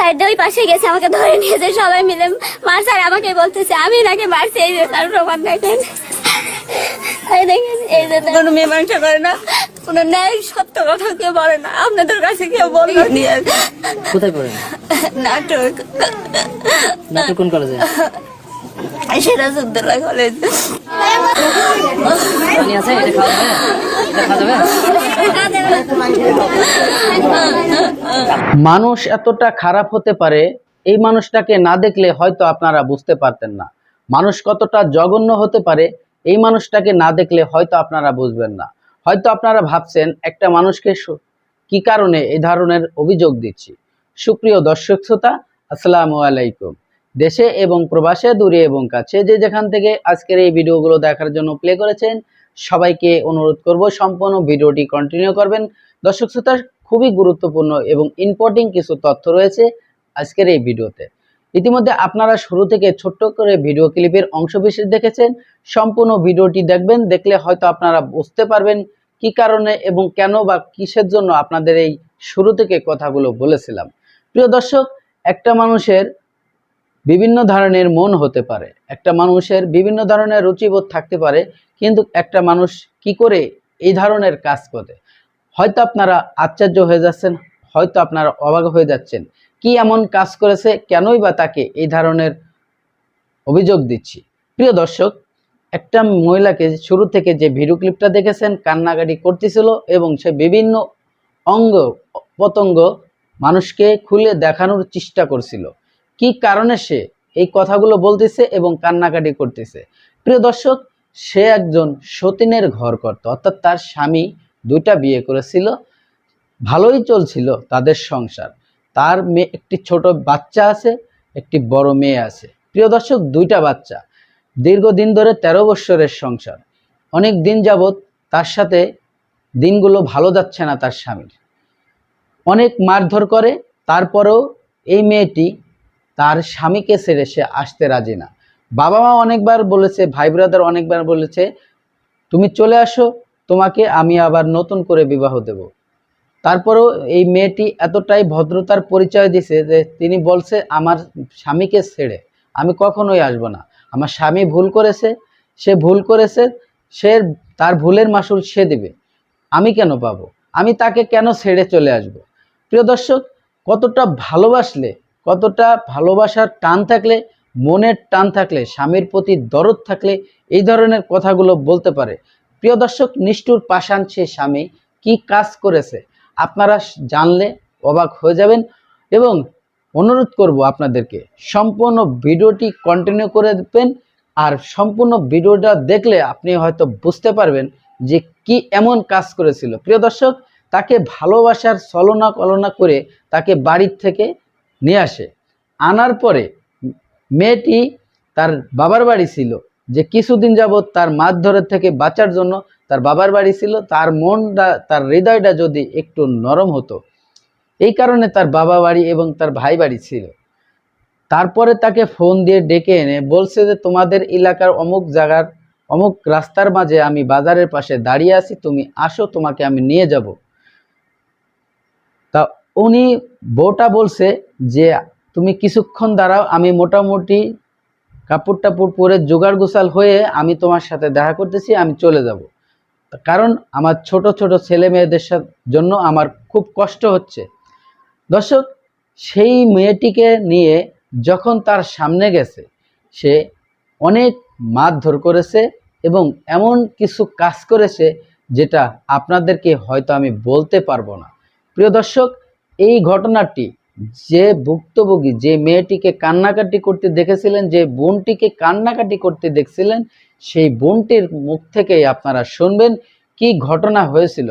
সাইডে ওই পাশে গেছে আমাকে ধরে নিয়েছে সবাই মিলে। মার স্যার আমাকে বলতেছে আমি নাকি মারছি এই যে তার প্রমাণ দেখেন। দেখেন এই যে কোনো মীমাংসা করে না কোনো ন্যায় সত্য কথা কেউ বলে না আপনাদের কাছে কেউ নিয়ে কোথায় পড়েন নাটক। নাটক কোন কলেজে সুন্দর কলেজ পানি আছে এটা খাওয়া যাবে? এটা খাওয়া যাবে? মানুষ এতটা খারাপ হতে পারে এই মানুষটাকে না দেখলে হয়তো আপনারা বুঝতে পারতেন না। মানুষ কতটা জঘন্য হতে পারে এই মানুষটাকে না দেখলে হয়তো আপনারা বুঝবেন না। হয়তো আপনারা ভাবছেন একটা মানুষকে কি কারণে এই ধরনের অভিযোগ দিচ্ছি? সুপ্রিয় দর্শক শ্রোতা আসসালামু আলাইকুম। দেশে এবং প্রবাসে, দূরে এবং কাছে যে যেখান থেকে আজকের এই ভিডিওগুলো দেখার জন্য প্লে করেছেন, সবাইকে অনুরোধ করব সম্পূর্ণ ভিডিওটি কন্টিনিউ করবেন। দর্শক শ্রোতা খুবই গুরুত্বপূর্ণ এবং ইম্পর্টিং কিছু তথ্য রয়েছে আজকের এই ভিডিওতে। ইতিমধ্যে আপনারা শুরু থেকে ছোট্ট করে ভিডিও ক্লিপের অংশবিশেষ দেখেছেন, সম্পূর্ণ ভিডিওটি দেখবেন, দেখলে হয়তো আপনারা বুঝতে পারবেন কি কারণে এবং কেন বা কিসের জন্য আপনাদের এই শুরু থেকে কথাগুলো বলেছিলাম। প্রিয় দর্শক, একটা মানুষের বিভিন্ন ধরনের মন হতে পারে। একটা মানুষের বিভিন্ন ধরনের রুচিবোধ থাকতে পারে, কিন্তু একটা মানুষ কি করে এই ধরনের কাজ করে? হয়তো আপনারা আশ্চর্য হয়ে যাচ্ছেন, হয়তো আপনারা অবাক হয়ে যাচ্ছেন, কি এমন কাজ করেছে, কেনই বা তাকে এই ধরনের অভিযোগ দিচ্ছি? প্রিয় দর্শক, একটা মহিলাকে শুরু থেকে যে ভিডিও ক্লিপটা দেখেছেন, কান্নাকাটি করতেছিল এবং সে বিভিন্ন অঙ্গ পতঙ্গ মানুষকে খুলে দেখানোর চেষ্টা করছিল। কি কারণে সে এই কথাগুলো বলতেছে এবং কান্নাকাটি করতেছে? প্রিয় দর্শক, সে একজন সতীনের ঘর করত অর্থাৎ তার স্বামী দুইটা বিয়ে করেছিল, ভালোই চলছিল তাদের সংসার। তার মেয়ে, একটি ছোট বাচ্চা আছে, একটি বড় মেয়ে আছে। প্রিয় দর্শক, দুইটা বাচ্চা, দীর্ঘদিন ধরে তেরো বৎসরের সংসার। অনেক দিন যাবৎ তার সাথে দিনগুলো ভালো যাচ্ছে না তার স্বামীর। অনেক মারধর করে, তারপরেও এই মেয়েটি তার স্বামীকে ছেড়ে সে আসতে রাজি না। বাবা মা অনেকবার বলেছে, ভাই ব্রাদার অনেকবার বলেছে, তুমি চলে আসো, তোমাকে আমি আবার নতুন করে বিবাহ দেব। তারপরেও এই মেয়েটি এতটাই ভদ্রতার পরিচয় দিছে যে তিনি বলছে, আমার স্বামীকে ছেড়ে আমি কখনোই আসব না। আমার স্বামী ভুল করেছে, সে ভুল করেছে, সে তার ভুলের মাসুল সে দেবে। আমি কেন পাবো? আমি তাকে কেন ছেড়ে চলে আসব? প্রিয় দর্শক, কতটা ভালোবাসলে কতটা ভালোবাসার টান থাকলে, মনের টান থাকলে, স্বামীর প্রতি দরদ থাকলে এই ধরনের কথাগুলো বলতে পারে। প্রিয় দর্শক, নিষ্ঠুর পাষাণ সে স্বামী কি কাজ করেছে আপনারা জানলে অবাক হয়ে যাবেন এবং অনুরোধ করব আপনাদেরকে, সম্পূর্ণ ভিডিওটি কন্টিনিউ করে দেবেন আর সম্পূর্ণ ভিডিওটা দেখলে আপনি হয়তো বুঝতে পারবেন যে কি এমন কাজ করেছিল। প্রিয় দর্শক, তাকে ভালোবাসার ছলনা কলনা করে তাকে বাড়ির থেকে নিয়ে আসে। আনার পরে মেয়েটি তার বাবার বাড়ি ছিল। যে কিছুদিন যাবৎ তার মারধরের থেকে বাঁচার জন্য তার বাবার বাড়ি ছিল। তার মনটা, তার হৃদয়টা যদি একটু নরম হতো, এই কারণে তার বাবা বাড়ি এবং তার ভাই বাড়ি ছিল। তারপরে তাকে ফোন দিয়ে ডেকে এনে বলছে যে, তোমাদের এলাকার অমুক জায়গার, অমুক রাস্তার মাঝে আমি বাজারের পাশে দাঁড়িয়ে আছি। তুমি আসো, তোমাকে আমি নিয়ে যাব। উনি বউটা বলছে যে, তুমি কিছুক্ষণ দাঁড়াও, আমি মোটামুটি কাপড় টাপড় পরে জোগাড় গোসাল হয়ে আমি তোমার সাথে দেখা করতেছি, আমি চলে যাব। কারণ আমার ছোট ছোট ছেলে মেয়েদের জন্য আমার খুব কষ্ট হচ্ছে। দর্শক, সেই মেয়েটিকে নিয়ে যখন তার সামনে গেছে, সে অনেক মারধর করেছে এবং এমন কিছু কাজ করেছে যেটা আপনাদেরকে হয়তো আমি বলতে পারব না। প্রিয় দর্শক এই ঘটনাটি যে ভুক্তভোগী, যে মেয়েটিকে কান্নাকাটি করতে দেখেছিলেন, যে বোনটিকে কান্নাকাটি করতে দেখছিলেন, সেই বোনটির মুখ থেকেই আপনারা শুনবেন কি ঘটনা হয়েছিল।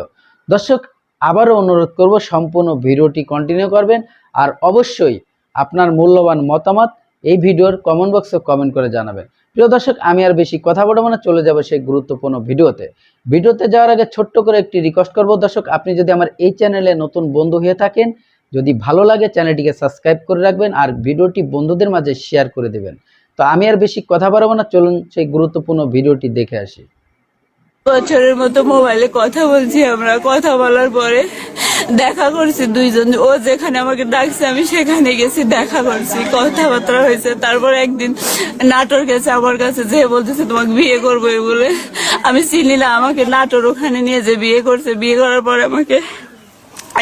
দর্শক, আবারও অনুরোধ করব, সম্পূর্ণ ভিডিওটি কন্টিনিউ করবেন, আর অবশ্যই আপনার মূল্যবান মতামত এই ভিডিওর কমেন্ট বক্সে কমেন্ট করে জানাবেন। প্রিয় দর্শক, আমি আর বেশি কথা বলব না, চলে যাব সেই গুরুত্বপূর্ণ ভিডিওতে। ভিডিওতে যাওয়ার আগে ছোট্ট করে একটি রিকোয়েস্ট করব। দর্শক, আপনি যদি আমার এই চ্যানেলে নতুন বন্ধু হয়ে থাকেন, যদি ভালো লাগে চ্যানেলটিকে সাবস্ক্রাইব করে রাখবেন আর ভিডিওটি বন্ধুদের মাঝে শেয়ার করে দেবেন। তো আমি আর বেশি কথা বাড়াবো না, চলুন সেই গুরুত্বপূর্ণ ভিডিওটি দেখে আসি। বছরের মতো মোবাইলে কথা বলছি আমরা, কথা বলার পরে দেখা করছি দুইজন। ও যেখানে আমাকে ডাকছে, আমি সেখানে গেছি, দেখা করছি। কথাবার্তা হয়েছে। তারপর একদিন নাটোর গেছে আমার কাছে, যে বলতেছে, তোমাকে বিয়ে করব বলে। আমি চিনি না, আমাকে নাটোর ওখানে নিয়ে যে বিয়ে করছে, বিয়ে করার পরে আমাকে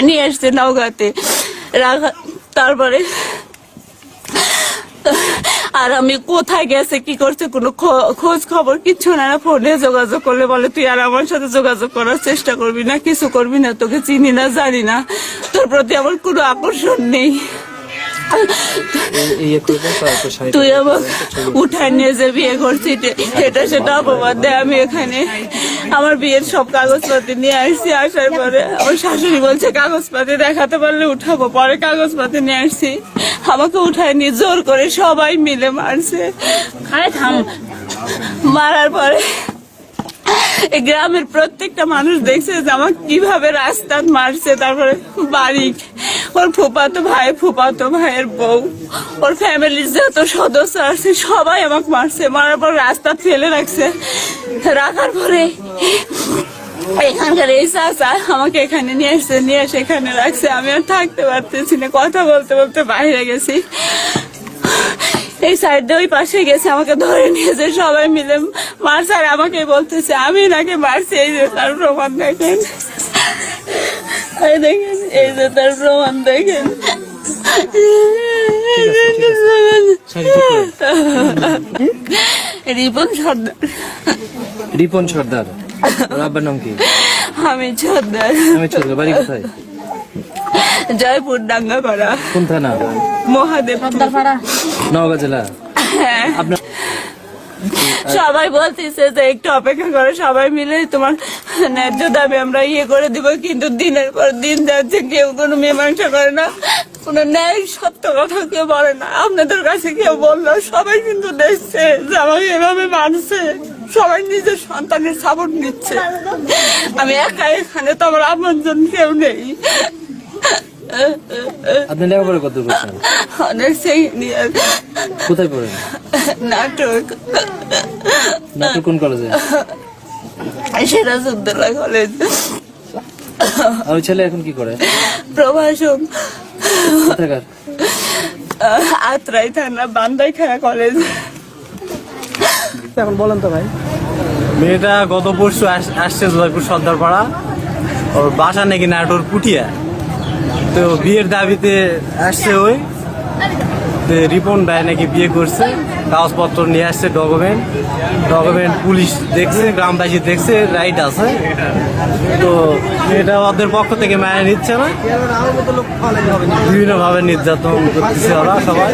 নিয়ে আসছে নওগাঁতে। রাখা তারপরে আর আমি কোথায় গেছে কি করছে কোনো খোঁজ খবর কিচ্ছু না। ফোনে যোগাযোগ করলে বলে তুই আর আমার সাথে যোগাযোগ করার চেষ্টা করবি না কিছু করবি না তোকে চিনি না জানি না। তোর প্রতি আমার কোনো আকর্ষণ নেই। তুই আমার উঠায় নিয়ে যে বিয়ে করছিস এটা সেটা অপবাদ দেয় আমি এখানে। আমার বিয়ের সব কাগজপাতি নিয়ে আসছি, আসার পরে আমার শাশুড়ি বলছে, কাগজপাতি দেখাতে পারলে উঠাবো। পরে কাগজপাতি নিয়ে আসছি। আমাকে উঠায় জোর করে সবাই মিলে মারছে। মারার পরে গ্রামের প্রত্যেকটা মানুষ দেখছে যে আমাকে কীভাবে রাস্তা মারছে, তারপরে বাড়ি ওর ফুপাতো ভাই ফুপাতো ভাইয়ের বউ, ওর ফ্যামিলির যত সদস্য আছে, সবাই আমাকে মারছে। মারার পর রাস্তা ফেলে রাখছে। রাখার পরে এখানকার এই চাচা আমাকে এখানে নিয়ে এসছে নিয়ে এসে এখানে রাখছে। আমি আর থাকতে পারতেছি না, কথা বলতে বলতে বাইরে গেছি। এই সাইডে ওই পাশে গেছে, আমাকে ধরে নিয়েছে, সবাই মিলে মারছে। আর আমাকে বলতেছে, আমি নাকি মারছি, এই তার প্রমাণ দেখেন। এই দেখেন এই যে তার প্রমাণ দেখেন রিপন সর্দার রিপন সর্দার ওর আব্বার নাম কি আমি সর্দার আমি ছোট বাড়ি কোথায় জয়পুর ডাঙ্গাপাড়া কোন থানা মহাদেব নওগাঁ জেলা হ্যাঁ আপনার সবাই বলতেছে যে একটু অপেক্ষা করো, সবাই মিলে তোমার ন্যায্য দাবি আমরা ইয়ে করে দিব, কিন্তু দিনের পর দিন যাচ্ছে, কেউ কোনো মীমাংসা করে না, কোনো ন্যায় সত্য কথা কেউ বলে না। আপনাদের কাছে কেউ বলল, সবাই কিন্তু দেখছে যে আমাকে এভাবে মানছে সবাই নিজের সন্তানের সাপোর্ট নিচ্ছে আমি একা এখানে, তো আমার আপনজন কেউ নেই। আপনি লেখাপড়া কত করছেন? অনেক সেকেন্ড ইয়ার কোথায় পড়েন? নাটক নাটক কোন কলেজে সিরাজউদ্দৌলা কলেজ আর ছেলে এখন কি করে? প্রভাষক। কোথাকার? আত্রাই থানা বান্দাইখানা কলেজ এখন বলেন তো ভাই। মেয়েটা গত পরশু আস- আসছে জয়পুর সর্দারপাড়া। ওর বাসা নাকি নাটোর পুটিয়া তো বিয়ের দাবিতে আসছে ওই। রিপন ভাই নাকি বিয়ে করছে, কাগজপত্র নিয়ে আসছে ডকুমেন্ট। ডকুমেন্ট পুলিশ দেখছে, গ্রামবাসী দেখছে, রাইট আছে। তো এটা ওদের পক্ষ থেকে মায়া নিচ্ছে না। বিভিন্নভাবে নির্যাতন করতেছে ওরা সবাই।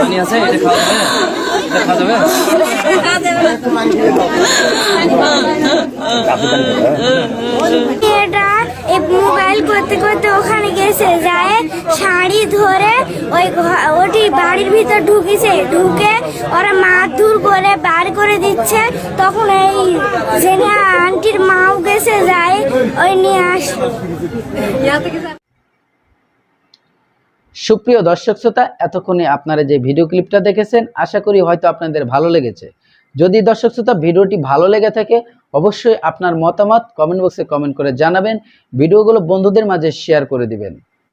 পানি আছে এটা খাওয়া যাবে এটা খাওয়া যাবে মেয়েটা এই মোবাইল করতে করতে ওখানে গেছে যায় শাড়ি ধরে ওই ওটি বাড়ির ভিতর ঢুকিছে ঢুকে ওরা মারধর করে বার করে দিচ্ছে। তখন এই জেনে আন্টির মাও গেছে যায় ওই নিয়ে আস সুপ্রিয় দর্শক শ্রোতা এতক্ষণে আপনারা যে ভিডিও ক্লিপটা দেখেছেন আশা করি হয়তো আপনাদের ভালো লেগেছে। যদি দর্শক শ্রোতা ভিডিওটি ভালো লেগে থাকে অবশ্যই আপনার মতামত কমেন্ট বক্সে কমেন্ট করে জানাবেন। ভিডিওগুলো বন্ধুদের মাঝে শেয়ার করে দিবেন।